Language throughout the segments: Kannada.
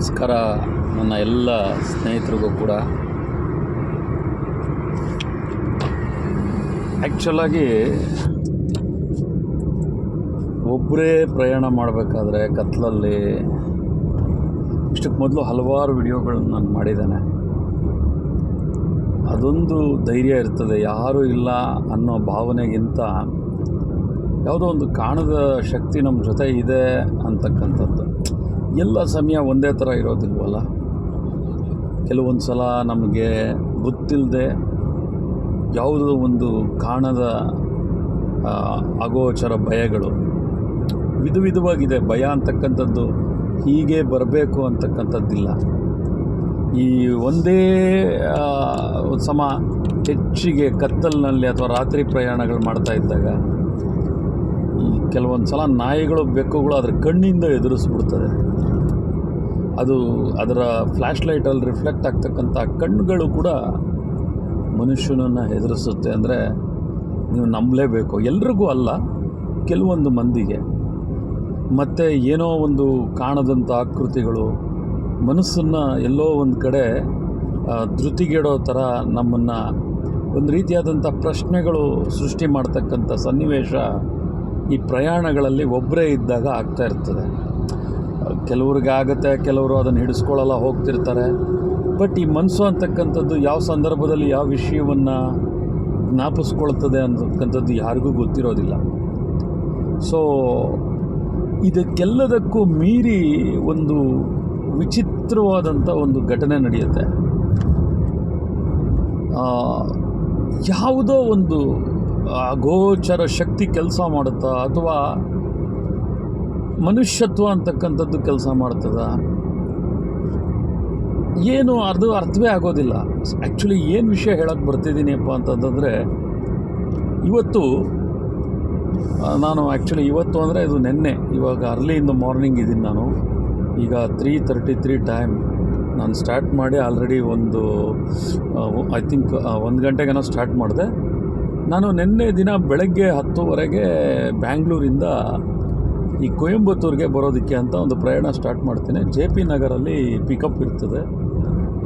ನಮಸ್ಕಾರ ನನ್ನ ಎಲ್ಲ ಸ್ನೇಹಿತರಿಗೂ ಕೂಡ. ಆ್ಯಕ್ಚುಲಾಗಿ ಒಬ್ಬರೇ ಪ್ರಯಾಣ ಮಾಡಬೇಕಾದ್ರೆ ಕತ್ಲಲ್ಲಿ ಇಷ್ಟಕ್ಕೆ ಮೊದಲು ಹಲವಾರು ವಿಡಿಯೋಗಳನ್ನ ನಾನು ಮಾಡಿದ್ದೇನೆ. ಅದೊಂದು ಧೈರ್ಯ ಇರ್ತದೆ, ಯಾರೂ ಇಲ್ಲ ಅನ್ನೋ ಭಾವನೆಗಿಂತ ಯಾವುದೋ ಒಂದು ಕಾಣದ ಶಕ್ತಿ ನಮ್ಮ ಜೊತೆ ಇದೆ ಅಂತಕ್ಕಂಥದ್ದು. ಎಲ್ಲ ಸಮಯ ಒಂದೇ ಥರ ಇರೋದಿಲ್ವಲ್ಲ? ಕೆಲವೊಂದು ಸಲ ನಮಗೆ ಗೊತ್ತಿಲ್ಲದೆ ಯಾವುದೋ ಒಂದು ಕಾಣದ ಅಗೋಚರ ಭಯಗಳು. ವಿಧ ವಿಧವಾಗಿದೆ. ಭಯ ಅಂತಕ್ಕಂಥದ್ದು ಹೀಗೆ ಬರಬೇಕು ಅಂತಕ್ಕಂಥದ್ದಿಲ್ಲ. ಈ ಒಂದೇ ಸಮ ಹೆಚ್ಚಿಗೆ ಕತ್ತಲಿನಲ್ಲಿ ಅಥವಾ ರಾತ್ರಿ ಪ್ರಯಾಣಗಳು ಮಾಡ್ತಾ ಇದ್ದಾಗ ಕೆಲವೊಂದು ಸಲ ನಾಯಿಗಳು ಬೆಕ್ಕುಗಳು ಅದರ ಕಣ್ಣಿಂದ ಎದುರಿಸ್ಬಿಡ್ತದೆ. ಅದು ಅದರ ಫ್ಲ್ಯಾಶ್ ಲೈಟಲ್ಲಿ ರಿಫ್ಲೆಕ್ಟ್ ಆಗ್ತಕ್ಕಂಥ ಕಣ್ಣುಗಳು ಕೂಡ ಮನುಷ್ಯನನ್ನು ಹೆದರಿಸುತ್ತೆ ಅಂದರೆ ನೀವು ನಂಬಲೇಬೇಕು. ಎಲ್ರಿಗೂ ಅಲ್ಲ, ಕೆಲವೊಂದು ಮಂದಿಗೆ. ಮತ್ತು ಏನೋ ಒಂದು ಕಾಣದಂಥ ಆಕೃತಿಗಳು, ಮನಸ್ಸನ್ನು ಎಲ್ಲೋ ಒಂದು ಕಡೆ ಧೃತಿಗೆಡೋ ಥರ ನಮ್ಮನ್ನು ಒಂದು ರೀತಿಯಾದಂಥ ಪ್ರಶ್ನೆಗಳು ಸೃಷ್ಟಿ ಮಾಡ್ತಕ್ಕಂಥ ಸನ್ನಿವೇಶ ಈ ಪ್ರಯಾಣಗಳಲ್ಲಿ ಒಬ್ಬರೇ ಇದ್ದಾಗ ಆಗ್ತಾ ಇರ್ತದೆ. ಕೆಲವ್ರಿಗೆ ಆಗುತ್ತೆ, ಕೆಲವರು ಅದನ್ನು ಹಿಡಿಸ್ಕೊಳ್ಳಲ್ಲ, ಹೋಗ್ತಿರ್ತಾರೆ. ಬಟ್ ಈ ಮನಸ್ಸು ಅಂತಕ್ಕಂಥದ್ದು ಯಾವ ಸಂದರ್ಭದಲ್ಲಿ ಯಾವ ವಿಷಯವನ್ನು ಜ್ಞಾಪಿಸ್ಕೊಳ್ತದೆ ಅಂತಕ್ಕಂಥದ್ದು ಯಾರಿಗೂ ಗೊತ್ತಿರೋದಿಲ್ಲ. ಸೊ ಇದಕ್ಕೆಲ್ಲದಕ್ಕೂ ಮೀರಿ ಒಂದು ವಿಚಿತ್ರವಾದಂಥ ಒಂದು ಘಟನೆ ನಡೆಯುತ್ತೆ. ಯಾವುದೋ ಒಂದು ಅಗೋಚರ ಶಕ್ತಿ ಕೆಲಸ ಮಾಡುತ್ತಾ ಅಥವಾ ಮನುಷ್ಯತ್ವ ಅಂತಕ್ಕಂಥದ್ದು ಕೆಲಸ ಮಾಡ್ತದ ಏನು ಅದು ಅರ್ಥವೇ ಆಗೋದಿಲ್ಲ. ಆ್ಯಕ್ಚುಲಿ ಏನು ವಿಷಯ ಹೇಳಕ್ಕೆ ಬರ್ತಿದ್ದೀನಿಪ್ಪ ಅಂತಂತಂದರೆ, ಇವತ್ತು ನಾನು ಆ್ಯಕ್ಚುಲಿ ಇವತ್ತು ಅಂದರೆ ಇದು ನೆನ್ನೆ, ಇವಾಗ ಅರ್ಲಿ ಇನ್ ದ ಮಾರ್ನಿಂಗ್ ಇದ್ದೀನಿ ನಾನು. ಈಗ ತ್ರೀ ತರ್ಟಿ ತ್ರೀ ಟೈಮ್ ನಾನು ಸ್ಟಾರ್ಟ್ ಮಾಡಿ ಆಲ್ರೆಡಿ ಒಂದು ಐ ಥಿಂಕ್ ಒಂದು ಗಂಟೆಗೇನೋ ಸ್ಟಾರ್ಟ್ ಮಾಡಿದೆ. ನಾನು ನಿನ್ನೆ ದಿನ ಬೆಳಗ್ಗೆ ಹತ್ತುವರೆಗೆ ಬ್ಯಾಂಗ್ಳೂರಿಂದ ಈ ಕೊಯಂಬತ್ತೂರಿಗೆ ಬರೋದಕ್ಕೆ ಅಂತ ಒಂದು ಪ್ರಯಾಣ ಸ್ಟಾರ್ಟ್ ಮಾಡ್ತೀನಿ. ಜೆ ಪಿ ನಗರಲ್ಲಿ ಪಿಕಪ್ ಇರ್ತದೆ.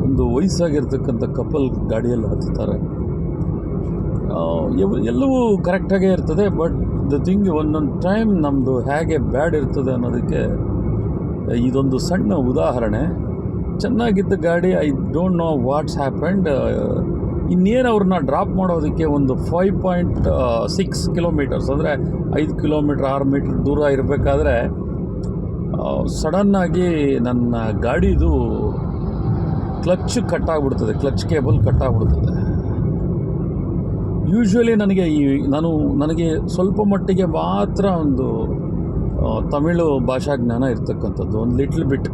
ಒಂದು ವಯಸ್ಸಾಗಿರ್ತಕ್ಕಂಥ ಕಪಲ್ ಗಾಡಿಯಲ್ಲಿ ಹತ್ತುತ್ತಾರೆ ಎಲ್ಲವೂ ಕರೆಕ್ಟಾಗೇ ಇರ್ತದೆ ಬಟ್ ದ ಥಿಂಗ್ ಒಂದೊಂದು ಟೈಮ್ ನಮ್ಮದು ಹೇಗೆ ಬ್ಯಾಡ್ ಇರ್ತದೆ ಅನ್ನೋದಕ್ಕೆ ಇದೊಂದು ಸಣ್ಣ ಉದಾಹರಣೆ. ಚೆನ್ನಾಗಿದ್ದ ಗಾಡಿ I don't know what's happened ಇನ್ನೇನು ಅವ್ರನ್ನ ಡ್ರಾಪ್ ಮಾಡೋದಕ್ಕೆ ಒಂದು ಫೈವ್ ಪಾಯಿಂಟ್ ಸಿಕ್ಸ್ ಕಿಲೋಮೀಟರ್ಸ್ ಅಂದರೆ ಐದು ಕಿಲೋಮೀಟ್ರ್ ಆರು ಮೀಟ್ರ್ ದೂರ ಇರಬೇಕಾದ್ರೆ ಸಡನ್ನಾಗಿ ನನ್ನ ಗಾಡಿದು ಕ್ಲಚ್ ಕಟ್ಟಾಗ್ಬಿಡ್ತದೆ ಕ್ಲಚ್ ಕೇಬಲ್ ಕಟ್ಟಾಗ್ಬಿಡ್ತದೆ. ಯೂಶ್ವಲಿ ನನಗೆ ಈ, ನಾನು, ನನಗೆ ಸ್ವಲ್ಪ ಮಟ್ಟಿಗೆ ಮಾತ್ರ ಒಂದು ತಮಿಳು ಭಾಷಾ ಜ್ಞಾನ ಇರ್ತಕ್ಕಂಥದ್ದು, ಒಂದು ಲಿಟ್ಲ್ ಬಿಟ್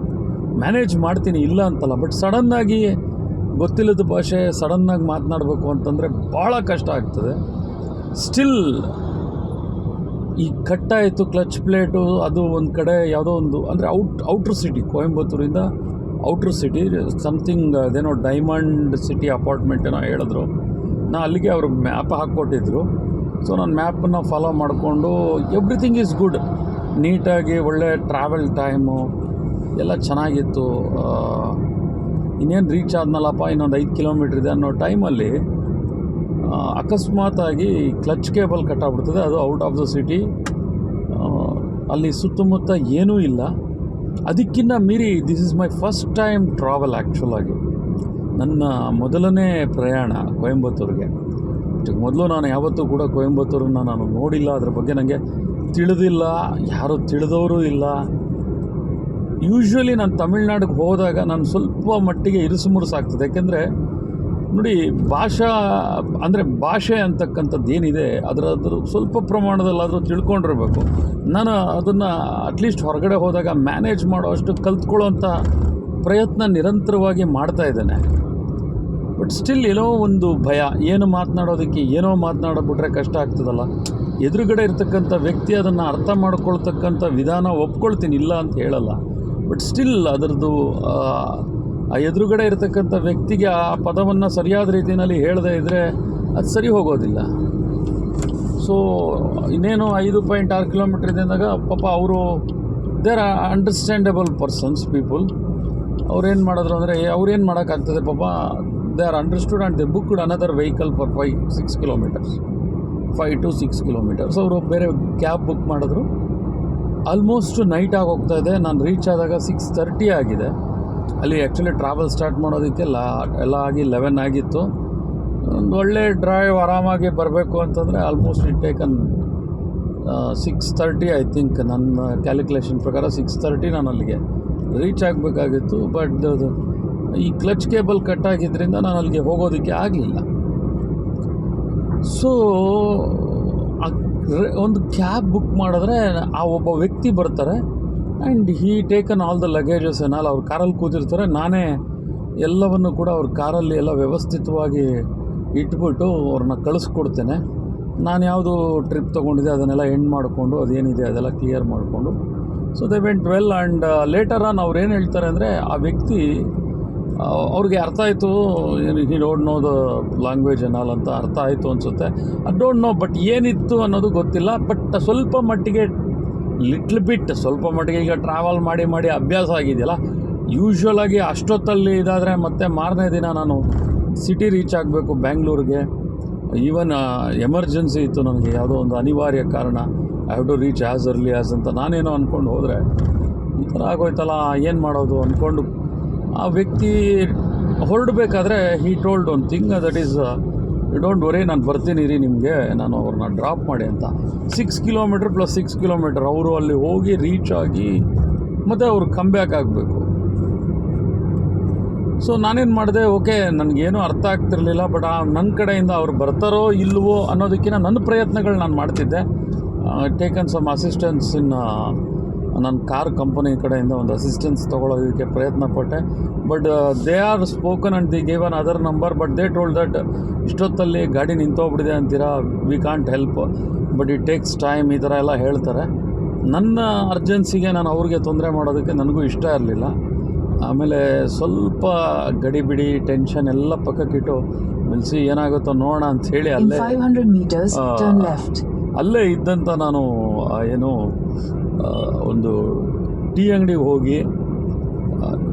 ಮ್ಯಾನೇಜ್ ಮಾಡ್ತೀನಿ, ಇಲ್ಲ ಅಂತಲ್ಲ ಬಟ್ ಸಡನ್ನಾಗಿ ಗೊತ್ತಿಲ್ಲದ ಭಾಷೆ ಸಡನ್ನಾಗಿ ಮಾತನಾಡಬೇಕು ಅಂತಂದರೆ ಭಾಳ ಕಷ್ಟ ಆಗ್ತದೆ. ಸ್ಟಿಲ್ ಈ ಕಟ್ಟಾಯಿತು, ಕ್ಲಚ್ ಪ್ಲೇಟು, ಅದು ಒಂದು ಕಡೆ ಯಾವುದೋ ಒಂದು, ಅಂದರೆ ಔಟ್, ಔಟ್ರ್ ಸಿಟಿ, ಕೋಯಂಬತ್ತೂರಿಂದ ಔಟ್ರ್ ಸಿಟಿ ಸಮಥಿಂಗ್ ಅದೇನೋ ಡೈಮಂಡ್ ಸಿಟಿ ಅಪಾರ್ಟ್ಮೆಂಟ್ ಏನೋ ಹೇಳಿದ್ರು. ನಾ ಅಲ್ಲಿಗೆ ಅವರು ಮ್ಯಾಪ್ ಹಾಕ್ಕೊಟ್ಟಿದ್ರು. ಸೊ ನಾನು ಮ್ಯಾಪನ್ನು ಫಾಲೋ ಮಾಡಿಕೊಂಡು ಎವ್ರಿಥಿಂಗ್ ಈಸ್ ಗುಡ್ ನೀಟಾಗಿ ಒಳ್ಳೆ ಟ್ರಾವೆಲ್ ಟೈಮು ಎಲ್ಲ ಚೆನ್ನಾಗಿತ್ತು. ಇನ್ನೇನು ರೀಚ್ ಆದ್ನಲ್ಲಪ್ಪ, ಇನ್ನೊಂದು ಐದು ಕಿಲೋಮೀಟ್ರ್ ಇದೆ ಅನ್ನೋ ಟೈಮಲ್ಲಿ ಅಕಸ್ಮಾತಾಗಿ ಕ್ಲಚ್ ಕೇಬಲ್ ಕಟ್ಟಾಗ್ಬಿಡ್ತದೆ. ಅದು ಔಟ್ ಆಫ್ ದ ಸಿಟಿ ಅಲ್ಲಿ ಸುತ್ತಮುತ್ತ ಏನೂ ಇಲ್ಲ. ಅದಕ್ಕಿಂತ ಮೀರಿ this is my first time travel ಆ್ಯಕ್ಚುಲಾಗಿ ನನ್ನ ಮೊದಲನೇ ಪ್ರಯಾಣ ಕೊಯಂಬತ್ತೂರಿಗೆ. ಮೊದಲು ನಾನು ಯಾವತ್ತೂ ಕೂಡ ಕೊಯಂಬತ್ತೂರನ್ನ ನಾನು ನೋಡಿಲ್ಲ. ಅದ್ರ ಬಗ್ಗೆ ನನಗೆ ತಿಳಿದಿಲ್ಲ. ಯಾರೂ ತಿಳಿದವರು ಇಲ್ಲ. ಯೂಶ್ವಲಿ ನಾನು ತಮಿಳ್ನಾಡಿಗೆ ಹೋದಾಗ ನಾನು ಸ್ವಲ್ಪ ಮಟ್ಟಿಗೆ ಇರುಸು ಮುರುಸಾಗ್ತದೆ ಯಾಕೆಂದರೆ ನೋಡಿ ಭಾಷಾ, ಅಂದರೆ ಭಾಷೆ ಅಂತಕ್ಕಂಥದ್ದು ಏನಿದೆ ಅದರ ಅದ್ರ ಸ್ವಲ್ಪ ಪ್ರಮಾಣದಲ್ಲಾದರೂ ತಿಳ್ಕೊಂಡಿರಬೇಕು. ನಾನು ಅದನ್ನು ಅಟ್ಲೀಸ್ಟ್ ಹೊರಗಡೆ ಹೋದಾಗ ಮ್ಯಾನೇಜ್ ಮಾಡೋ ಅಷ್ಟು ಕಲ್ತ್ಕೊಳ್ಳೋಂಥ ಪ್ರಯತ್ನ ನಿರಂತರವಾಗಿ ಮಾಡ್ತಾ ಇದ್ದೇನೆ. ಬಟ್ ಸ್ಟಿಲ್ ಏನೋ ಒಂದು ಭಯ, ಏನು ಮಾತನಾಡೋದಕ್ಕೆ ಏನೋ ಮಾತನಾಡಬಿಟ್ರೆ ಕಷ್ಟ ಆಗ್ತದಲ್ಲ. ಎದುರುಗಡೆ ಇರ್ತಕ್ಕಂಥ ವ್ಯಕ್ತಿ ಅದನ್ನು ಅರ್ಥ ಮಾಡ್ಕೊಳ್ತಕ್ಕಂಥ ವಿಧಾನ ಒಪ್ಕೊಳ್ತೀನಿ, ಇಲ್ಲ ಅಂತ ಹೇಳಲ್ಲ. ಬಟ್ ಸ್ಟಿಲ್ ಅದರದ್ದು ಆ, ಎದುರುಗಡೆ ಇರತಕ್ಕಂಥ ವ್ಯಕ್ತಿಗೆ ಆ ಪದವನ್ನು ಸರಿಯಾದ ರೀತಿಯಲ್ಲಿ ಹೇಳದೇ ಇದ್ದರೆ ಅದು ಸರಿ ಹೋಗೋದಿಲ್ಲ. ಸೊ ಇನ್ನೇನು ಐದು ಪಾಯಿಂಟ್ ಆರು ಕಿಲೋಮೀಟ್ರ್ ಇದ್ದಾಗ ಪಾಪ ಅವರು ದೇರ್ ಅಂಡರ್ಸ್ಟ್ಯಾಂಡಬಲ್ ಪರ್ಸನ್ಸ್ ಪೀಪಲ್ ಅವ್ರೇನು ಮಾಡಿದ್ರು ಅಂದರೆ ಅವ್ರೇನು ಮಾಡೋಕ್ಕಾಗ್ತದೆ ಪಾಪ they are understood and they booked another vehicle for five six kilometres five to six kilometres ಅವರು ಬೇರೆ ಕ್ಯಾಬ್ ಬುಕ್ ಮಾಡಿದ್ರು. ಆಲ್ಮೋಸ್ಟ್ ನೈಟ್ ಹೋಗ್ತಾ ಇದೆ. ನಾನು ರೀಚ್ ಆದಾಗ ಸಿಕ್ಸ್ ತರ್ಟಿ ಆಗಿದೆ. ಅಲ್ಲಿ ಆ್ಯಕ್ಚುಲಿ ಟ್ರಾವೆಲ್ ಸ್ಟಾರ್ಟ್ ಮಾಡೋದಕ್ಕೆ ಲಾ ಎಲ್ಲ ಆಗಿ ಲೆವೆನ್ ಆಗಿತ್ತು. ಒಂದು ಒಳ್ಳೆ ಡ್ರೈವ್ ಆರಾಮಾಗಿ ಬರಬೇಕು ಅಂತಂದರೆ almost it taken six thirty I think ನನ್ನ ಕ್ಯಾಲ್ಕುಲೇಷನ್ ಪ್ರಕಾರ ಸಿಕ್ಸ್ ತರ್ಟಿ ನಾನು ಅಲ್ಲಿಗೆ ರೀಚ್ ಆಗಬೇಕಾಗಿತ್ತು. ಬಟ್ ಈ ಕ್ಲಚ್ ಕೇಬಲ್ ಕಟ್ ಆಗಿದ್ದರಿಂದ ನಾನು ಅಲ್ಲಿಗೆ ಹೋಗೋದಕ್ಕೆ ಆಗಲಿಲ್ಲ. ಸೊ ಒಂದು ಕ್ಯಾಬ್ ಬುಕ್ ಮಾಡಿದ್ರೆ ಆ ಒಬ್ಬ ವ್ಯಕ್ತಿ ಬರ್ತಾರೆ and he taken all the luggages ಏನಾಲ್ ಅವ್ರ ಕಾರಲ್ಲಿ ಕೂತಿರ್ತಾರೆ. ನಾನೇ ಎಲ್ಲವನ್ನು ಕೂಡ ಅವ್ರ ಕಾರಲ್ಲಿ ಎಲ್ಲ ವ್ಯವಸ್ಥಿತವಾಗಿ ಇಟ್ಬಿಟ್ಟು ಅವ್ರನ್ನ ಕಳಿಸ್ಕೊಡ್ತೇನೆ. ನಾನು ಯಾವುದು ಟ್ರಿಪ್ ತೊಗೊಂಡಿದ್ದೆ, ಅದನ್ನೆಲ್ಲ ಎಂಡ್ ಮಾಡಿಕೊಂಡು ಅದೇನಿದೆ ಅದೆಲ್ಲ ಕ್ಲಿಯರ್ ಮಾಡಿಕೊಂಡು. So they went well and later on ಅವ್ರು ಏನು ಹೇಳ್ತಾರೆ ಅಂದರೆ ಆ ವ್ಯಕ್ತಿ ಅವ್ರಿಗೆ ಅರ್ಥ ಆಯಿತು he don't know the language ಅನಾಲ್ ಅಂತ ಅರ್ಥ ಆಯಿತು ಅನಿಸುತ್ತೆ. ಐ ಡೋಂಟ್ ನೋ ಬಟ್ ಏನಿತ್ತು ಅನ್ನೋದು ಗೊತ್ತಿಲ್ಲ. ಬಟ್ ಸ್ವಲ್ಪ ಮಟ್ಟಿಗೆ ಲಿಟ್ಲ್ ಬಿಟ್ ಸ್ವಲ್ಪ ಮಟ್ಟಿಗೆ ಈಗ ಟ್ರಾವೆಲ್ ಮಾಡಿ ಮಾಡಿ ಅಭ್ಯಾಸ ಆಗಿದೆಯಲ್ಲ ಯೂಶ್ವಲಾಗಿ ಅಷ್ಟೊತ್ತಲ್ಲಿ ಇದಾದರೆ ಮತ್ತೆ ಮಾರನೇ ದಿನ ನಾನು ಸಿಟಿ ರೀಚ್ ಆಗಬೇಕು ಬ್ಯಾಂಗ್ಳೂರಿಗೆ ಈವನ್ ಎಮರ್ಜೆನ್ಸಿ ಇತ್ತು ನನಗೆ, ಯಾವುದೋ ಒಂದು ಅನಿವಾರ್ಯ ಕಾರಣ. I have to reach as early as ಅಂತ ನಾನೇನೋ ಅಂದ್ಕೊಂಡು ಹೋದರೆ, ಈ ಥರ ಆಗೋಯ್ತಲ್ಲ, ಏನು ಮಾಡೋದು? ಅಂದ್ಕೊಂಡು ಆ ವ್ಯಕ್ತಿ ಹೊರಡಬೇಕಾದ್ರೆ he told one thing that is don't worry ನಾನು ಬರ್ತೀನಿ ರೀ ನಿಮಗೆ, ನಾನು ಅವ್ರನ್ನ ಡ್ರಾಪ್ ಮಾಡಿ ಅಂತ. Six kilometre plus six kilometre ಅವರು ಅಲ್ಲಿ ಹೋಗಿ ರೀಚ್ ಆಗಿ ಮತ್ತು ಅವ್ರು ಕಂಬ್ಯಾಕ್ ಬ್ಯಾಕ್ ಆಗಬೇಕು. ಸೊ ನಾನೇನು ಮಾಡಿದೆ ಓಕೆ ನನಗೇನು ಅರ್ಥ ಆಗ್ತಿರಲಿಲ್ಲ ಬಟ್ ಆ ನನ್ನ ಕಡೆಯಿಂದ ಅವ್ರು ಬರ್ತಾರೋ ಇಲ್ಲವೋ ಅನ್ನೋದಕ್ಕಿಂತ ನನ್ನ ಪ್ರಯತ್ನಗಳು ನಾನು ಮಾಡ್ತಿದ್ದೆ. ಟೇಕನ್ ಸಮ್ ಅಸಿಸ್ಟೆನ್ಸ್ ಇನ್ ನನ್ನ ಕಾರ್ ಕಂಪನಿ ಕಡೆಯಿಂದ ಒಂದು ಅಸಿಸ್ಟೆನ್ಸ್ ತೊಗೊಳೋದಕ್ಕೆ ಪ್ರಯತ್ನ ಪಟ್ಟೆ. But they are spoken and the gave another number but they told that ಇಷ್ಟೊತ್ತಲ್ಲಿ ಗಾಡಿ ನಿಂತೋಗ್ಬಿಟ್ಟಿದೆ ಅಂತೀರಾ? We can't help but it takes time ಈ ಥರ ಎಲ್ಲ ಹೇಳ್ತಾರೆ. ನನ್ನ ಅರ್ಜೆನ್ಸಿಗೆ ನಾನು ಅವ್ರಿಗೆ ತೊಂದರೆ ಮಾಡೋದಕ್ಕೆ ನನಗೂ ಇಷ್ಟ ಇರಲಿಲ್ಲ. ಆಮೇಲೆ ಸ್ವಲ್ಪ ಗಡಿಬಿಡಿ ಟೆನ್ಷನ್ ಎಲ್ಲ ಪಕ್ಕಕ್ಕಿಟ್ಟು ಮಿಲ್ಸಿ ಏನಾಗುತ್ತೋ ನೋಡೋಣ ಅಂತ ಹೇಳಿ ಅಲ್ಲೇ 500 meters, turn ಅಲ್ಲೇ ಇದ್ದಂಥ ನಾನು ಏನು ಒಂದು ಟೀ ಅಂಗಡಿಗೆ ಹೋಗಿ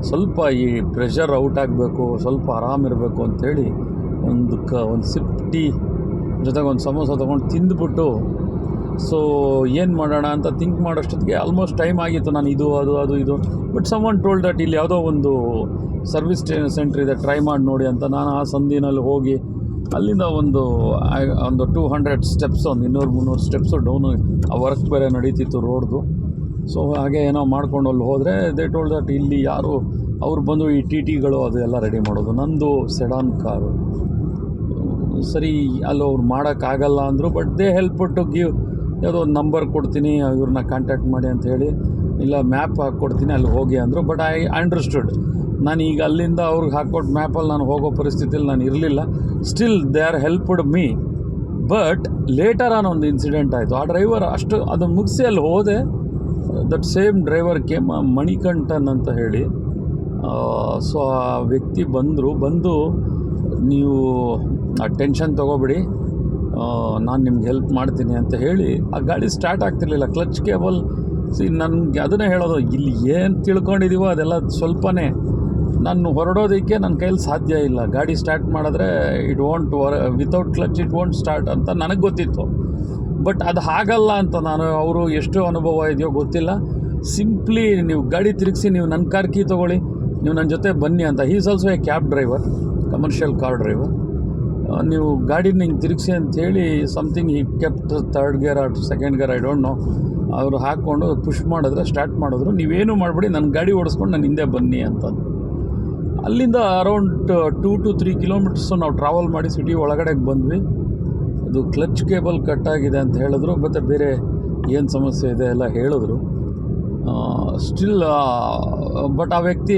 ಸ್ವಲ್ಪ ಈ ಪ್ರೆಷರ್ ಔಟ್ ಆಗಬೇಕು, ಸ್ವಲ್ಪ ಆರಾಮಿರಬೇಕು ಅಂಥೇಳಿ ಒಂದು ಕ, ಒಂದು ಸಿಪ್ ಟೀ ಜೊತೆಗೆ ಒಂದು ಸಮೋಸ ತೊಗೊಂಡು ತಿಂದುಬಿಟ್ಟು ಸೊ ಏನು ಮಾಡೋಣ ಅಂತ ಥಿಂಕ್ ಮಾಡೋಷ್ಟೊತ್ತಿಗೆ ಆಲ್ಮೋಸ್ಟ್ ಟೈಮ್ ಆಗಿತ್ತು ನಾನು ಇದು, ಅದು ಅದು, ಇದು. But someone told that ಇಲ್ಲಿ ಯಾವುದೋ ಒಂದು ಸರ್ವಿಸ್ ಸೆಂಟ್ರ್ ಇದೆ ಟ್ರೈ ಮಾಡಿ ನೋಡಿ ಅಂತ ನಾನು ಆ ಸಂದಿನಲ್ಲಿ ಹೋಗಿ ಅಲ್ಲಿಂದ ಒಂದು ಒಂದು ಟೂ ಹಂಡ್ರೆಡ್ ಸ್ಟೆಪ್ಸ್ ಒಂದು ಇನ್ನೂರು ಮುನ್ನೂರು ಸ್ಟೆಪ್ಸು ಡೌನು ಆ ವರ್ಕ್ ಬೇರೆ ನಡೀತಿತ್ತು ರೋಡ್ದು. ಸೊ ಹಾಗೆ ಏನೋ ಮಾಡ್ಕೊಂಡು ಅಲ್ಲಿ ಹೋದರೆ ದೇ ಟೋಲ್ಡ್ ದಟ್ ಇಲ್ಲಿ ಯಾರು, ಅವ್ರು ಬಂದು ಈ ಟಿ ಟಿಗಳು ಅದೆಲ್ಲ ರೆಡಿ ಮಾಡೋದು. ನಂದು ಸೆಡಾನ್ ಕಾರು ಸರಿ, ಅಲ್ಲಿ ಅವ್ರು ಮಾಡೋಕ್ಕಾಗಲ್ಲ ಅಂದರು but they help to give ಯಾವುದೋ ಒಂದು ನಂಬರ್ ಕೊಡ್ತೀನಿ, ಇವ್ರನ್ನ ಕಾಂಟ್ಯಾಕ್ಟ್ ಮಾಡಿ ಅಂತ ಹೇಳಿ, ಇಲ್ಲ ಮ್ಯಾಪ್ ಹಾಕ್ಕೊಡ್ತೀನಿ, ಅಲ್ಲಿ ಹೋಗಿ ಅಂದರು. ಬಟ್ ಐ ಅಂಡರ್ಸ್ಟುಡ್ ನಾನು ಈಗ ಅಲ್ಲಿಂದ ಅವ್ರಿಗೆ ಹಾಕ್ಕೊಟ್ಟು ಮ್ಯಾಪಲ್ಲಿ ನಾನು ಹೋಗೋ ಪರಿಸ್ಥಿತಿಯಲ್ಲಿ ನಾನು ಇರಲಿಲ್ಲ. Still they are helped me but later on ಒಂದು ಇನ್ಸಿಡೆಂಟ್ ಆಯಿತು. ಆ ಡ್ರೈವರ್ ಅಷ್ಟು ಅದು ಮುಗಿಸಿ ಅಲ್ಲಿ ಹೋದೆ. That same driver came Manikandan ಅಂತ ಹೇಳಿ. ಸೊ ಆ ವ್ಯಕ್ತಿ ಬಂದರು. ಬಂದು, ನೀವು, ಆ ಟೆನ್ಷನ್ ತೊಗೋಬಿಡಿ. ನಾನು ನಿಮ್ಗೆ ಹೆಲ್ಪ್ ಮಾಡ್ತೀನಿ ಅಂತ ಹೇಳಿ, ಆ ಗಾಡಿ ಸ್ಟಾರ್ಟ್ ಆಗ್ತಿರ್ಲಿಲ್ಲ. ಕ್ಲಚ್ ಕೇಬಲ್ ಸಿ ನನಗೆ ಅದನ್ನೇ ಹೇಳೋದು, ಇಲ್ಲಿ ಏನು ತಿಳ್ಕೊಂಡಿದ್ದೀವೋ ಅದೆಲ್ಲ ಸ್ವಲ್ಪನೇ. ನಾನು ಹೊರಡೋದಕ್ಕೆ ನನ್ನ ಕೈಯಲ್ಲಿ ಸಾಧ್ಯ ಇಲ್ಲ. ಗಾಡಿ ಸ್ಟಾರ್ಟ್ ಮಾಡಿದ್ರೆ it won't work without clutch it won't start ಅಂತ ನನಗೆ ಗೊತ್ತಿತ್ತು. ಬಟ್ ಅದು ಹಾಗಲ್ಲ ಅಂತ ನಾನು, ಅವರು ಎಷ್ಟು ಅನುಭವ ಇದೆಯೋ ಗೊತ್ತಿಲ್ಲ. ಸಿಂಪ್ಲಿ ನೀವು ಗಾಡಿ ತಿರುಗಿಸಿ, ನೀವು ನನ್ನ ಕಾರ್ ಕೀ ತೊಗೊಳ್ಳಿ, ನೀವು ನನ್ನ ಜೊತೆ ಬನ್ನಿ ಅಂತ. Is also a cab driver commercial car driver ನೀವು ಗಾಡಿನ ಹಿಂಗೆ ತಿರುಗಿಸಿ ಅಂಥೇಳಿ ಸಮಥಿಂಗ್ ಈ kept third gear or second gear I don't know ಅವರು ಹಾಕ್ಕೊಂಡು ಪುಷ್ ಮಾಡಿದ್ರೆ ಸ್ಟಾರ್ಟ್ ಮಾಡಿದ್ರು. ನೀವೇನು ಮಾಡಬೇಡಿ, ನನ್ನ ಗಾಡಿ ಓಡಿಸ್ಕೊಂಡು ನನ್ನ ಹಿಂದೆ ಬನ್ನಿ ಅಂತಂದು ಅಲ್ಲಿಂದ around two to three kilometres ನಾವು ಟ್ರಾವೆಲ್ ಮಾಡಿ ಸಿಟಿ ಒಳಗಡೆಗೆ ಬಂದ್ವಿ. ಅದು ಕ್ಲಚ್ ಕೇಬಲ್ ಕಟ್ ಆಗಿದೆ ಅಂತ ಹೇಳಿದ್ರು, ಮತ್ತು ಬೇರೆ ಏನು ಸಮಸ್ಯೆ ಇದೆ ಎಲ್ಲ ಹೇಳಿದ್ರು. ಸ್ಟಿಲ್ ಬಟ್ ಆ ವ್ಯಕ್ತಿ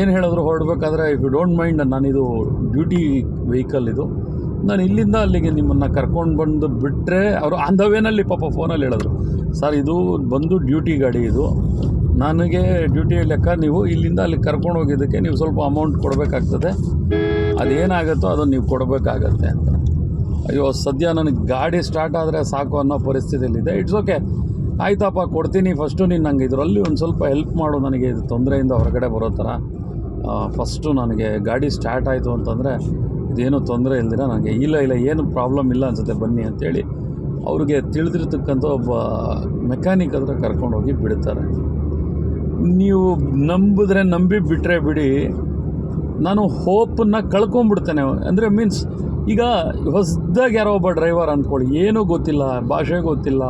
ಏನು ಹೇಳಿದ್ರು ಹೊರಡಬೇಕಾದ್ರೆ ಇಫ್ ಯು ಡೋಂಟ್ ಮೈಂಡ್ ನಾನಿದು ಡ್ಯೂಟಿ ವೆಹಿಕಲ್ ಇದು. ನಾನು ಇಲ್ಲಿಂದ ಅಲ್ಲಿಗೆ ನಿಮ್ಮನ್ನು ಕರ್ಕೊಂಡು ಬಂದು ಬಿಟ್ಟರೆ ಅವರು ಆನ್ ದ ವೇನಲ್ಲಿ ಪಾಪ ಫೋನಲ್ಲಿ ಹೇಳಿದ್ರು. ಸರ್ ಇದು ಬಂದು ಡ್ಯೂಟಿ ಗಾಡಿ ಇದು. ನನಗೆ ಡ್ಯೂಟಿ ಲೆಕ್ಕ ನೀವು ಇಲ್ಲಿಂದ ಅಲ್ಲಿ ಕರ್ಕೊಂಡು ಹೋಗಿದ್ದಕ್ಕೆ ನೀವು ಸ್ವಲ್ಪ ಅಮೌಂಟ್ ಕೊಡಬೇಕಾಗ್ತದೆ. ಅದೇನಾಗುತ್ತೋ ಅದನ್ನು ನೀವು ಕೊಡಬೇಕಾಗತ್ತೆ ಅಂತ. ಅಯ್ಯೋ, ಸದ್ಯ ನನಗೆ ಗಾಡಿ ಸ್ಟಾರ್ಟ್ ಆದರೆ ಸಾಕು ಅನ್ನೋ ಪರಿಸ್ಥಿತಿಯಲ್ಲಿದೆ. ಇಟ್ಸ್ ಓಕೆ ಆಯ್ತಪ್ಪ, ಕೊಡ್ತೀನಿ. ಫಸ್ಟು ನೀನು ನನಗೆ ಇದರಲ್ಲಿ ಒಂದು ಸ್ವಲ್ಪ ಹೆಲ್ಪ್ ಮಾಡು. ನನಗೆ ಇದು ತೊಂದರೆಯಿಂದ ಹೊರಗಡೆ ಬರೋ ಥರ ಫಸ್ಟು ನನಗೆ ಗಾಡಿ ಸ್ಟಾರ್ಟ್ ಆಯಿತು ಅಂತಂದರೆ ಇದೇನು ತೊಂದರೆ ಇಲ್ದಿರ ನನಗೆ ಇಲ್ಲ ಇಲ್ಲ, ಏನು ಪ್ರಾಬ್ಲಮ್ ಇಲ್ಲ ಅನ್ಸುತ್ತೆ. ಬನ್ನಿ ಅಂತೇಳಿ ಅವ್ರಿಗೆ ತಿಳಿದಿರ್ತಕ್ಕಂಥ ಒಬ್ಬ ಮೆಕ್ಯಾನಿಕ್ ಹತ್ರ ಕರ್ಕೊಂಡೋಗಿ ಬಿಡ್ತಾರೆ. ನೀವು ನಂಬಿದ್ರೆ ನಂಬಿ ಬಿಟ್ಟರೆ ಬಿಡಿ, ನಾನು ಹೋಪನ್ನ ಕಳ್ಕೊಂಬಿಡ್ತೇನೆ. ಅಂದರೆ ಮೀನ್ಸ್ ಈಗ ಹೊಸದಾಗಿ ಯಾರೋ ಒಬ್ಬ ಡ್ರೈವರ್ ಅಂದ್ಕೊಳ್ಳಿ ಏನೂ ಗೊತ್ತಿಲ್ಲ, ಭಾಷೆ ಗೊತ್ತಿಲ್ಲ,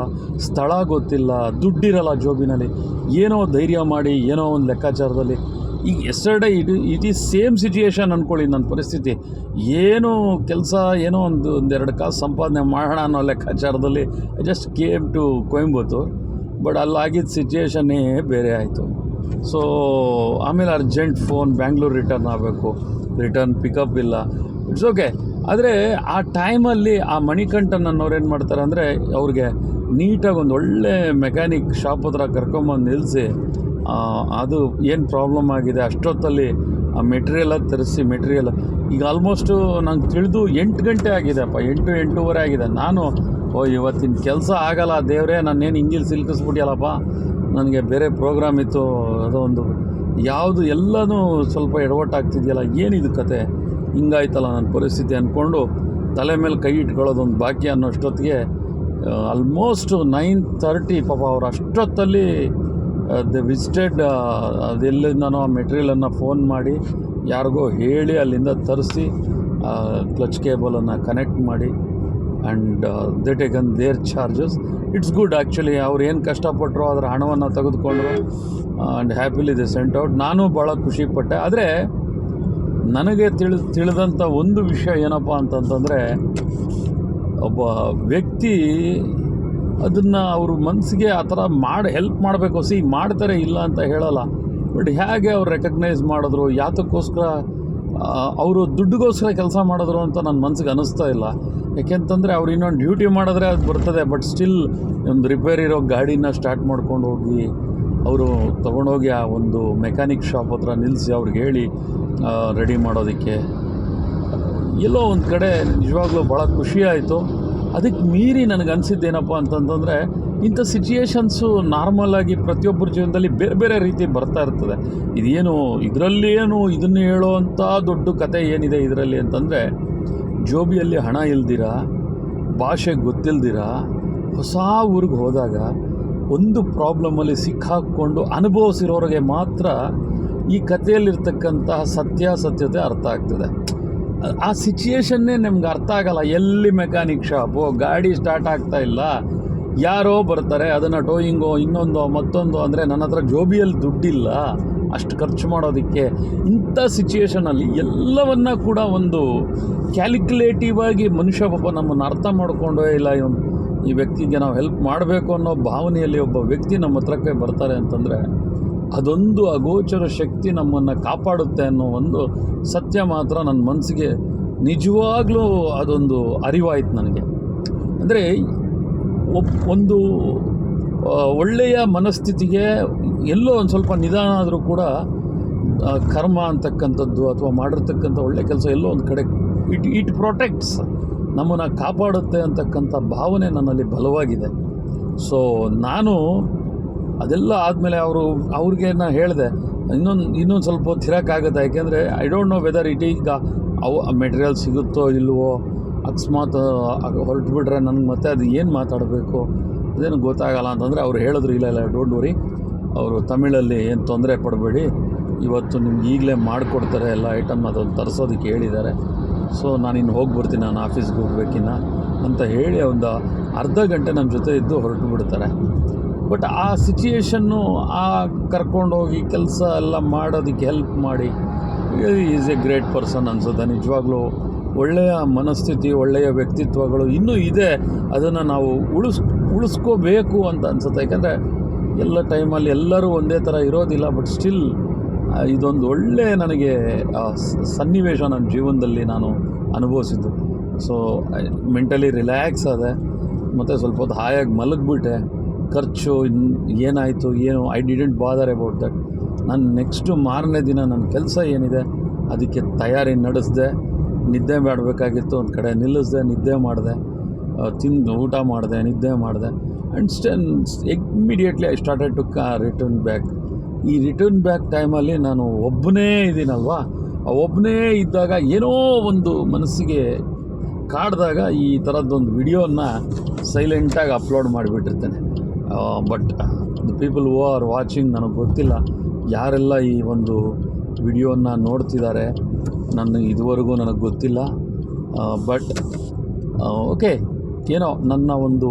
ಸ್ಥಳ ಗೊತ್ತಿಲ್ಲ, ದುಡ್ಡಿರಲ್ಲ ಜೋಬಿನಲ್ಲಿ, ಏನೋ ಧೈರ್ಯ ಮಾಡಿ, ಏನೋ ಒಂದು ಲೆಕ್ಕಾಚಾರದಲ್ಲಿ. ಈಗ yesterday it it is same situation ಅಂದ್ಕೊಳ್ಳಿ ನನ್ನ ಪರಿಸ್ಥಿತಿ. ಏನೋ ಕೆಲಸ, ಏನೋ ಒಂದು, ಒಂದೆರಡು ಕಾಸು ಸಂಪಾದನೆ ಮಾಡೋಣ ಅನ್ನೋ ಲೆಕ್ಕಾಚಾರದಲ್ಲಿ I just came to Coimbatore but ಅಲ್ಲಾಗಿದ್ದ ಸಿಚುಯೇಷನ್ನೇ ಬೇರೆ ಆಯಿತು. ಸೊ ಆಮೇಲೆ ಅರ್ಜೆಂಟ್ ಫೋನ್ ಬ್ಯಾಂಗ್ಳೂರು ರಿಟರ್ನ್ ಆಗಬೇಕು. ರಿಟರ್ನ್ ಪಿಕಪ್ ಇಲ್ಲ. ಇಟ್ಸ್ ಓಕೆ ಆದರೆ ಆ ಟೈಮಲ್ಲಿ ಆ ಮಣಿಕಂಠನ್ ಅನ್ನೋರು ಏನು ಮಾಡ್ತಾರೆ ಅಂದರೆ ಅವ್ರಿಗೆ ನೀಟಾಗಿ ಒಂದು ಒಳ್ಳೆ ಮೆಕ್ಯಾನಿಕ್ ಶಾಪ್ ಹತ್ರ ಕರ್ಕೊಂಬಂದು ನಿಲ್ಲಿಸಿ ಅದು ಏನು ಪ್ರಾಬ್ಲಮ್ ಆಗಿದೆ, ಅಷ್ಟೊತ್ತಲ್ಲಿ ಆ ಮೆಟೀರಿಯಲ ತರಿಸಿ ಮೆಟೀರಿಯಲ್ ಈಗ ಆಲ್ಮೋಸ್ಟು ನಂಗೆ ತಿಳಿದು ಎಂಟು ಗಂಟೆ ಆಗಿದೆ ಅಪ್ಪ. ಎಂಟು, ಎಂಟೂವರೆ ಆಗಿದೆ. ನಾನು, ಓ, ಇವತ್ತಿನ ಕೆಲಸ ಆಗಲ್ಲ ದೇವರೇ ನಾನೇನು ಹಿಂಗಿಲ್ಲಿ ಸಿಲ್ಕಿಸ್ಬಿಟ್ಟಿಯಲ್ಲಪ್ಪ ನನಗೆ ಬೇರೆ ಪ್ರೋಗ್ರಾಮ್ ಇತ್ತು ಅದೊಂದು ಯಾವುದು ಎಲ್ಲನೂ ಸ್ವಲ್ಪ ಎಡವಟ್ಟಾಗ್ತಿದೆಯಲ್ಲ, ಏನಿದು ಕತೆ? ಹಿಂಗಾಯ್ತಲ್ಲ ನನ್ನ ಪರಿಸ್ಥಿತಿ ಅಂದ್ಕೊಂಡು ತಲೆ ಮೇಲೆ ಕೈ ಇಟ್ಕೊಳ್ಳೋದೊಂದು ಬಾಕಿ ಅನ್ನೋಷ್ಟೊತ್ತಿಗೆ ಆಲ್ಮೋಸ್ಟ್ ನೈನ್ ತರ್ಟಿ ಪಾಪ ಅವ್ರು ಅಷ್ಟೊತ್ತಲ್ಲಿ ದ ವಿಸಿಟೆಡ್ ಅದೆಲ್ಲಿಂದನೋ ಆ ಮೆಟೀರಿಯಲನ್ನು ಫೋನ್ ಮಾಡಿ, ಯಾರಿಗೋ ಹೇಳಿ ಅಲ್ಲಿಂದ ತರಿಸಿ ಕ್ಲಚ್ ಕೇಬಲನ್ನು ಕನೆಕ್ಟ್ ಮಾಡಿ and they taken their charges it's good actually ಅವ್ರು ಏನು ಕಷ್ಟಪಟ್ಟರು ಅದರ ಹಣವನ್ನು ತೆಗೆದುಕೊಂಡ್ರು and happily they sent out ನಾನು ಭಾಳ ಖುಷಿಪಟ್ಟೆ ಆದರೆ, ನನಗೆ ತಿಳಿ ತಿಳಿದಂಥ ಒಂದು ವಿಷಯ ಏನಪ್ಪ ಅಂತಂತಂದರೆ, ಒಬ್ಬ ವ್ಯಕ್ತಿ ಅದನ್ನು ಅವ್ರ ಮನಸ್ಸಿಗೆ ಆ ಥರ ಮಾಡಿ ಹೆಲ್ಪ್ ಮಾಡಬೇಕು. ಸಿ ಮಾಡ್ತಾರೆ ಇಲ್ಲ ಅಂತ ಹೇಳಲ್ಲ. ಬಟ್ ಹೇಗೆ ಅವ್ರು ರೆಕಗ್ನೈಸ್ ಮಾಡಿದ್ರು? ಯಾತಕ್ಕೋಸ್ಕರ ಅವರು ದುಡ್ಡುಗೋಸ್ಕರ ಕೆಲಸ ಮಾಡಿದ್ರು ಅಂತ ನನ್ನ ಮನ್ಸಿಗೆ ಅನ್ನಿಸ್ತಾ ಇಲ್ಲ. ಯಾಕೆಂತಂದರೆ ಅವ್ರು ಇನ್ನೊಂದು ಡ್ಯೂಟಿ ಮಾಡಿದ್ರೆ ಅದು ಬರ್ತದೆ ಬಟ್ ಸ್ಟಿಲ್ ಒಂದು ರಿಪೇರ್ ಇರೋ ಗಾಡಿನ ಸ್ಟಾರ್ಟ್ ಮಾಡ್ಕೊಂಡು ಹೋಗಿ, ಅವರು ತೊಗೊಂಡೋಗಿ ಆ ಒಂದು ಮೆಕ್ಯಾನಿಕ್ ಶಾಪ್ ಹತ್ರ ನಿಲ್ಲಿಸಿ ಅವ್ರಿಗೆ ಹೇಳಿ ರೆಡಿ ಮಾಡೋದಕ್ಕೆ. ಎಲ್ಲೋ ಒಂದು ಕಡೆ ನಿಜವಾಗ್ಲೂ ಭಾಳ ಖುಷಿಯಾಯಿತು ಅದಕ್ಕೆ ಮೀರಿ ನನಗೆ ಅನಿಸಿದ್ದೇನಪ್ಪ ಅಂತಂತಂದರೆ ಇಂಥ ಸಿಚುಯೇಷನ್ಸು ನಾರ್ಮಲಾಗಿ ಪ್ರತಿಯೊಬ್ಬರ ಜೀವನದಲ್ಲಿ ಬೇರೆ ಬೇರೆ ರೀತಿ ಬರ್ತಾ ಇರ್ತದೆ. ಇದೇನು, ಇದರಲ್ಲಿ ಏನು ಇದನ್ನು ಹೇಳೋವಂಥ ದೊಡ್ಡ ಕತೆ ಏನಿದೆ ಇದರಲ್ಲಿ ಅಂತಂದರೆ, ಜೋಬಿಯಲ್ಲಿ ಹಣ ಇಲ್ದಿರ, ಭಾಷೆ ಗೊತ್ತಿಲ್ದಿರ, ಹೊಸ ಊರಿಗೆ ಹೋದಾಗ ಒಂದು ಪ್ರಾಬ್ಲಮಲ್ಲಿ ಸಿಕ್ಕಾಕ್ಕೊಂಡು ಅನುಭವಿಸಿರೋರಿಗೆ ಮಾತ್ರ ಈ ಕಥೆಯಲ್ಲಿರ್ತಕ್ಕಂತಹ ಸತ್ಯಾಸತ್ಯತೆ ಅರ್ಥ ಆಗ್ತದೆ. ಆ ಸಿಚುಯೇಷನ್ನೇ ನಿಮ್ಗೆ ಅರ್ಥ ಆಗಲ್ಲ. ಎಲ್ಲಿ ಮೆಕ್ಯಾನಿಕ್ ಶಾಪು ಗಾಡಿ ಸ್ಟಾರ್ಟ್ ಆಗ್ತಾ ಇಲ್ಲ. ಯಾರೋ ಬರ್ತಾರೆ, ಅದನ್ನು ಟೋಯಿಂಗೋ ಇನ್ನೊಂದು, ಮತ್ತೊಂದು ಅಂದರೆ ನನ್ನ ಹತ್ರ ಜೋಬಿಯಲ್ಲಿ ದುಡ್ಡಿಲ್ಲ, ಅಷ್ಟು ಖರ್ಚು ಮಾಡೋದಕ್ಕೆ ಇಂಥ ಸಿಚುಯೇಷನಲ್ಲಿ ಎಲ್ಲವನ್ನ ಕೂಡ ಒಂದು ಕ್ಯಾಲ್ಕುಲೇಟಿವ್ ಆಗಿ ಮನುಷ್ಯ ಪಾಪ ನಮ್ಮನ್ನು ಅರ್ಥ ಮಾಡಿಕೊಂಡು ಇಲ್ಲ ಇವನು. ಈ ವ್ಯಕ್ತಿಗೆ ನಾವು ಹೆಲ್ಪ್ ಮಾಡಬೇಕು ಅನ್ನೋ ಭಾವನೆಯಲ್ಲಿ ಒಬ್ಬ ವ್ಯಕ್ತಿ ನಮ್ಮ ಹತ್ರಕ್ಕೆ ಬರ್ತಾರೆ ಅಂತಂದರೆ, ಅದೊಂದು ಅಗೋಚರ ಶಕ್ತಿ ನಮ್ಮನ್ನು ಕಾಪಾಡುತ್ತೆ ಅನ್ನೋ ಒಂದು ಸತ್ಯ ಮಾತ್ರ ನನ್ನ ಮನಸ್ಸಿಗೆ ನಿಜವಾಗ್ಲೂ ಅದೊಂದು ಅರಿವಾಯಿತು ನನಗೆ. ಅಂದರೆ ಒಂದು ಒಳ್ಳೆಯ ಮನಸ್ಥಿತಿಗೆ ಎಲ್ಲೋ ಒಂದು ಸ್ವಲ್ಪ ನಿಧಾನ ಆದರೂ ಕೂಡ ಕರ್ಮ ಅಂತಕ್ಕಂಥದ್ದು ಅಥವಾ ಮಾಡಿರ್ತಕ್ಕಂಥ ಒಳ್ಳೆ ಕೆಲಸ ಎಲ್ಲೋ ಒಂದು ಕಡೆ, ಇಟ್ ಇಟ್ ಪ್ರೊಟೆಕ್ಟ್ಸ್ ನಮ್ಮನ್ನು ಕಾಪಾಡುತ್ತೆ ಅಂತಕ್ಕಂಥ ಭಾವನೆ ನನ್ನಲ್ಲಿ ಬಲವಾಗಿದೆ. ಸೊ ನಾನು ಅದೆಲ್ಲ ಆದಮೇಲೆ ಅವರು, ಅವ್ರಿಗೆ ನಾನು ಹೇಳಿದೆ, ಇನ್ನೊಂದು ಇನ್ನೊಂದು ಸ್ವಲ್ಪ ಹೊತ್ತು ಇರೋಕ್ಕಾಗುತ್ತೆ ಯಾಕೆಂದರೆ I don't know whether it ಈಗ ಅವು ಮೆಟೀರಿಯಲ್ ಸಿಗುತ್ತೋ ಇಲ್ವೋ ಅಕಸ್ಮಾತ್ ಹೊರಟು ಬಿಟ್ರೆ ನನಗೆ ಮತ್ತೆ ಅದು ಏನು ಮಾತಾಡಬೇಕು? ಅದೇನು ಗೊತ್ತಾಗಲ್ಲ ಅಂತಂದರೆ ಅವ್ರು ಹೇಳಿದ್ರು, ಇಲ್ಲ ಇಲ್ಲ ಡೋಂಟ್ ವರಿ ಅವರು ತಮಿಳಲ್ಲಿ ಏನು ತೊಂದರೆ ಪಡಬೇಡಿ. ಇವತ್ತು ನಿಮ್ಗೆ ಈಗಲೇ ಮಾಡಿಕೊಡ್ತಾರೆ, ಎಲ್ಲ ಐಟಮ್ ಅದನ್ನು ತರಿಸೋದಕ್ಕೆ ಹೇಳಿದ್ದಾರೆ. ಸೊ ನಾನು ಇನ್ನು ಹೋಗಿ ಬರ್ತೀನಿ ನಾನು ಆಫೀಸ್ಗೆ ಹೋಗ್ಬೇಕಿನ್ನ. ಅಂತ ಹೇಳಿ ಒಂದು ಅರ್ಧ ಗಂಟೆ ನಮ್ಮ ಜೊತೆ ಇದ್ದು ಹೊರಟು ಬಿಡ್ತಾರೆ ಬಟ್ ಆ ಸಿಚುಯೇಷನ್ನು ಆ ಕರ್ಕೊಂಡೋಗಿ ಕೆಲಸ ಎಲ್ಲ ಮಾಡೋದಕ್ಕೆ ಹೆಲ್ಪ್ ಮಾಡಿ. ಈಸ್ ಎ ಗ್ರೇಟ್ ಪರ್ಸನ್ ಅನಿಸುತ್ತೆ, ನಿಜವಾಗ್ಲೂ. ಒಳ್ಳೆಯ ಮನಸ್ಥಿತಿ, ಒಳ್ಳೆಯ ವ್ಯಕ್ತಿತ್ವಗಳು ಇನ್ನೂ ಇದೆ. ಅದನ್ನು ನಾವು ಉಳಿಸ್, ಉಳಿಸ್ಕೋಬೇಕು ಅಂತ ಅನಿಸುತ್ತೆ. ಯಾಕಂದರೆ ಎಲ್ಲ ಟೈಮಲ್ಲಿ ಎಲ್ಲರೂ ಒಂದೇ ಥರ ಇರೋದಿಲ್ಲ, ಬಟ್ ಸ್ಟಿಲ್ ಇದೊಂದು ಒಳ್ಳೆಯ ನನಗೆ ಸನ್ನಿವೇಶ ನನ್ನ ಜೀವನದಲ್ಲಿ ನಾನು ಅನುಭವಿಸಿದ್ದು. ಸೊ ಮೆಂಟಲಿ ರಿಲ್ಯಾಕ್ಸ್ ಆದೆ. ಮತ್ತು ಸ್ವಲ್ಪ ಹೊತ್ತು ಹಾಯಾಗಿ ಮಲಗಿಬಿಟ್ಟೆ. ಖರ್ಚು ಏನಾಯಿತು, ಏನು I didn't bother about that ನಾನು ನೆಕ್ಸ್ಟು ಮಾರನೇ ದಿನ ನನ್ನ ಕೆಲಸ ಏನಿದೆ, ಅದಕ್ಕೆ ತಯಾರಿ ನಡೆಸಿದೆ. ನಿದ್ದೆ ಮಾಡಬೇಕಾಗಿತ್ತು ಒಂದು ಕಡೆ. ನಿಲ್ಲಿಸ್ದೆ, ನಿದ್ದೆ ಮಾಡಿದೆ ತಿಂದು ಊಟ ಮಾಡಿದೆ, ನಿದ್ದೆ ಮಾಡಿದೆ. And ಸ್ಟೆನ್ immediately I started to ಕಾ ರಿಟರ್ನ್ ಬ್ಯಾಕ್ ಈ ರಿಟರ್ನ್ ಬ್ಯಾಕ್ ಟೈಮಲ್ಲಿ ನಾನು ಒಬ್ಬನೇ ಇದ್ದೀನಲ್ವಾ? ಆ ಒಬ್ಬನೇ ಇದ್ದಾಗ ಏನೋ ಒಂದು ಮನಸ್ಸಿಗೆ ಕಾಡಿದಾಗ ಈ ಥರದ್ದೊಂದು ವಿಡಿಯೋನ ಸೈಲೆಂಟಾಗಿ upload ಮಾಡಿಬಿಟ್ಟಿರ್ತೇನೆ. But the people who are watching ನನಗೆ ಗೊತ್ತಿಲ್ಲ. ಯಾರೆಲ್ಲ ಈ ಒಂದು ವಿಡಿಯೋನ ನೋಡ್ತಿದ್ದಾರೆ? ನನ್ನ ಇದುವರೆಗೂ ನನಗೆ ಗೊತ್ತಿಲ್ಲ. ಬಟ್ ಓಕೆ ಏನೋ ನನ್ನ ಒಂದು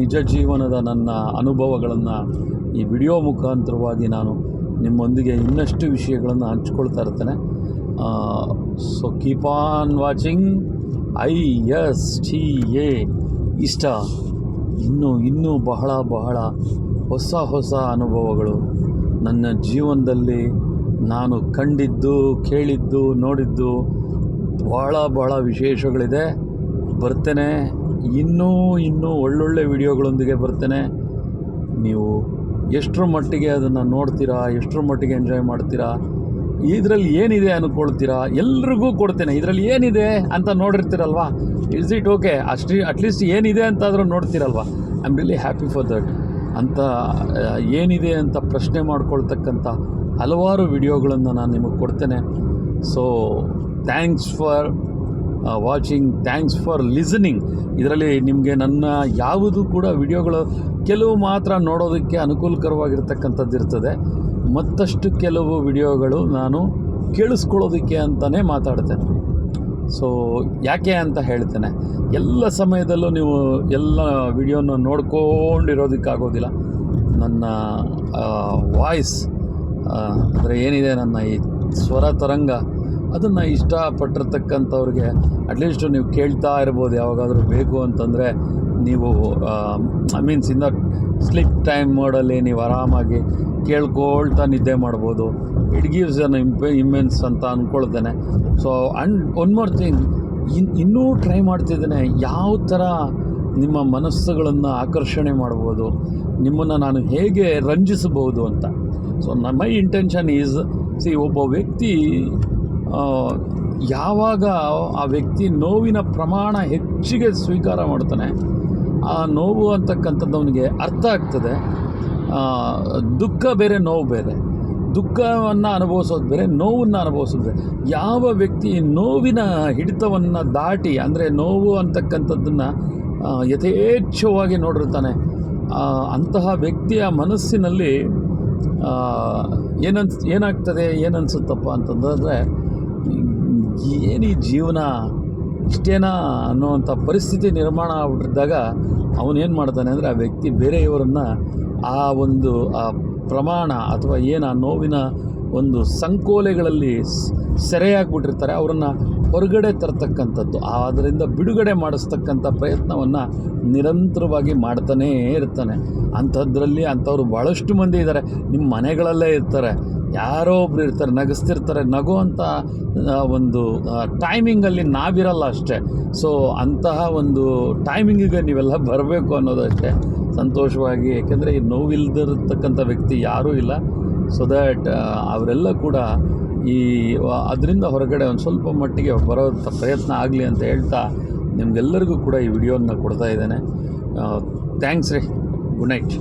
ನಿಜ ಜೀವನದ ನನ್ನ ಅನುಭವಗಳನ್ನು ಈ ವಿಡಿಯೋ ಮುಖಾಂತರವಾಗಿ ನಾನು ನಿಮ್ಮೊಂದಿಗೆ ಇನ್ನಷ್ಟು ವಿಷಯಗಳನ್ನು ಹಂಚ್ಕೊಳ್ತಾ ಇರ್ತೇನೆ. So keep on watching I S T A ಇಷ್ಟ. ಇನ್ನೂ ಇನ್ನೂ ಬಹಳ ಬಹಳ ಹೊಸ ಹೊಸ ಅನುಭವಗಳು ನನ್ನ ಜೀವನದಲ್ಲಿ ನಾನು ಕಂಡಿದ್ದು, ಕೇಳಿದ್ದು, ನೋಡಿದ್ದು ಭಾಳ ಭಾಳ ವಿಶೇಷಗಳಿದೆ. ಬರ್ತೇನೆ. ಇನ್ನೂ ಇನ್ನೂ ಒಳ್ಳೊಳ್ಳೆ ವಿಡಿಯೋಗಳೊಂದಿಗೆ ಬರ್ತೇನೆ. ನೀವು ಎಷ್ಟರ ಮಟ್ಟಿಗೆ ಅದನ್ನು ನೋಡ್ತೀರಾ, ಎಷ್ಟರ ಮಟ್ಟಿಗೆ ಎಂಜಾಯ್ ಮಾಡ್ತೀರಾ, ಇದರಲ್ಲಿ ಏನಿದೆ ಅಂದ್ಕೊಳ್ತೀರಾ ಎಲ್ರಿಗೂ ಕೊಡ್ತೇನೆ. ಇದರಲ್ಲಿ ಏನಿದೆ ಅಂತ ನೋಡಿರ್ತೀರಲ್ವಾ? ಇಸ್ ಇಟ್ ಓಕೆ ಅಷ್ಟು ಅಟ್ಲೀಸ್ಟ್ ಏನಿದೆ ಅಂತಾದರೂ ನೋಡ್ತೀರಲ್ವ? I am really happy for that ಅಂತ ಏನಿದೆ ಅಂತ ಪ್ರಶ್ನೆ ಮಾಡ್ಕೊಳ್ತಕ್ಕಂಥ ಹಲವಾರು ವಿಡಿಯೋಗಳನ್ನು ನಾನು ನಿಮಗೆ ಕೊಡ್ತೇನೆ. So thanks for watching thanks for listening ಇದರಲ್ಲಿ ನಿಮಗೆ ನನ್ನ ಯಾವುದು ಕೂಡ ವಿಡಿಯೋಗಳು ಕೆಲವು ಮಾತ್ರ ನೋಡೋದಕ್ಕೆ ಅನುಕೂಲಕರವಾಗಿರ್ತಕ್ಕಂಥದ್ದು ಇರ್ತದೆ. ಮತ್ತಷ್ಟು ಕೆಲವು ವಿಡಿಯೋಗಳು ನಾನು ಕೇಳಿಸ್ಕೊಳ್ಳೋದಕ್ಕೆ ಅಂತಲೇ ಮಾತಾಡ್ತೇನೆ. ಸೊ ಯಾಕೆ ಅಂತ ಹೇಳ್ತೇನೆ. ಎಲ್ಲ ಸಮಯದಲ್ಲೂ ನೀವು ಎಲ್ಲ ವಿಡಿಯೋನ ನೋಡ್ಕೊಂಡಿರೋದಕ್ಕಾಗೋದಿಲ್ಲ. ನನ್ನ ವಾಯ್ಸ್ ಅಂದರೆ ಏನಿದೆ ನನ್ನ ಈ ಸ್ವರ ತರಂಗ? ಅದನ್ನು ಇಷ್ಟಪಟ್ಟಿರ್ತಕ್ಕಂಥವ್ರಿಗೆ ಅಟ್ಲೀಸ್ಟ್ ನೀವು ಕೇಳ್ತಾ ಇರ್ಬೋದು ಯಾವಾಗಾದರೂ ಬೇಕು ಅಂತಂದರೆ ನೀವು I means in the sleep time ಮೋಡಲ್ಲಿ ನೀವು ಆರಾಮಾಗಿ ಕೇಳ್ಕೊಳ್ತಾ ನಿದ್ದೆ ಮಾಡ್ಬೋದು. ಇಟ್ ಗಿವ್ಸ್ ಅನ್ ಇಂಪೆ ಇಮ್ಮೆನ್ಸ್ ಅಂತ ಅಂದ್ಕೊಳ್ತೇನೆ so and one more thing in, ಇನ್ನೂ ಟ್ರೈ ಮಾಡ್ತಿದ್ದೇನೆ. ಯಾವ ಥರ ನಿಮ್ಮ ಮನಸ್ಸುಗಳನ್ನು ಆಕರ್ಷಣೆ ಮಾಡ್ಬೋದು? ನಿಮ್ಮನ್ನು ನಾನು ಹೇಗೆ ರಂಜಿಸಬಹುದು ಅಂತ. ಸೊ ನ ಮೈ ಇಂಟೆನ್ಷನ್ ಈಸ್ ಸಿ ಒಬ್ಬ ವ್ಯಕ್ತಿ ಯಾವಾಗ ಆ ವ್ಯಕ್ತಿ ನೋವಿನ ಪ್ರಮಾಣ ಹೆಚ್ಚಿಗೆ ಸ್ವೀಕಾರ ಮಾಡ್ತಾನೆ, ಆ ನೋವು ಅಂತಕ್ಕಂಥದ್ದು ಅವನಿಗೆ ಅರ್ಥ ಆಗ್ತದೆ. ದುಃಖ ಬೇರೆ, ನೋವು ಬೇರೆ. ದುಃಖವನ್ನು ಅನುಭವಿಸೋದು ಬೇರೆ, ನೋವನ್ನು ಅನುಭವಿಸೋದು ಯಾವ ವ್ಯಕ್ತಿ ನೋವಿನ ಹಿಡಿತವನ್ನು ದಾಟಿ, ಅಂದರೆ ನೋವು ಅಂತಕ್ಕಂಥದ್ದನ್ನು ಯಥೇಚ್ಛವಾಗಿ ನೋಡಿರ್ತಾನೆ ಅಂತಹ ವ್ಯಕ್ತಿಯ ಮನಸ್ಸಿನಲ್ಲಿ ಏನನ್ಸ್ ಏನಾಗ್ತದೆ, ಏನನ್ಸುತ್ತಪ್ಪ ಅಂತಂದರೆ ಏನು ಈ ಜೀವನ ಇಷ್ಟೇನಾ ಅನ್ನುವಂಥ ಪರಿಸ್ಥಿತಿ ನಿರ್ಮಾಣ ಆಗ್ಬಿಟ್ಟಿದ್ದಾಗ ಅವನೇನು ಮಾಡ್ತಾನೆ ಅಂದರೆ ಆ ವ್ಯಕ್ತಿ ಬೇರೆಯವರನ್ನು ಆ ಒಂದು, ಆ ಪ್ರಮಾಣ ಅಥವಾ ಏನು ಆ ನೋವಿನ ಒಂದು ಸಂಕೋಲೆಗಳಲ್ಲಿ ಸೆರೆಯಾಗ್ಬಿಟ್ಟಿರ್ತಾರೆ ಅವರನ್ನು ಹೊರಗಡೆ ತರ್ತಕ್ಕಂಥದ್ದು. ಅದರಿಂದ ಬಿಡುಗಡೆ ಮಾಡಿಸ್ತಕ್ಕಂಥ ಪ್ರಯತ್ನವನ್ನು ನಿರಂತರವಾಗಿ ಮಾಡ್ತಾನೇ ಇರ್ತಾನೆ. ಅಂಥದ್ರಲ್ಲಿ ಅಂಥವ್ರು ಭಾಳಷ್ಟು ಮಂದಿ ಇದ್ದಾರೆ ನಿಮ್ಮ ಮನೆಗಳಲ್ಲೇ ಇರ್ತಾರೆ. ಯಾರೋ ಒಬ್ರು ಇರ್ತಾರೆ. ನಗಿಸ್ತಿರ್ತಾರೆ. ನಗುವಂಥ ಅಂತ ಒಂದು ಟೈಮಿಂಗಲ್ಲಿ ನಾವಿರಲ್ಲ ಅಷ್ಟೇ. ಸೊ ಅಂತಹ ಒಂದು ಟೈಮಿಂಗಿಗೆ ನೀವೆಲ್ಲ ಬರಬೇಕು ಅನ್ನೋದಷ್ಟೇ ಸಂತೋಷವಾಗಿ. ಏಕೆಂದರೆ ಈ ನೋವಿಲ್ದಿರತಕ್ಕಂಥ ವ್ಯಕ್ತಿ ಯಾರೂ ಇಲ್ಲ. ಸೊ ದ್ಯಾಟ್ ಅವರೆಲ್ಲ ಕೂಡ ಈ ಅದರಿಂದ ಹೊರಗಡೆ ಒಂದು ಸ್ವಲ್ಪ ಮಟ್ಟಿಗೆ ಬರೋ ಪ್ರಯತ್ನ ಆಗಲಿ ಅಂತ ಹೇಳ್ತಾ ನಿಮಗೆಲ್ಲರಿಗೂ ಕೂಡ ಈ ವಿಡಿಯೋನ ಕೊಡ್ತಾ ಇದ್ದೇನೆ. ಥ್ಯಾಂಕ್ಸ್ ರೀ. Good night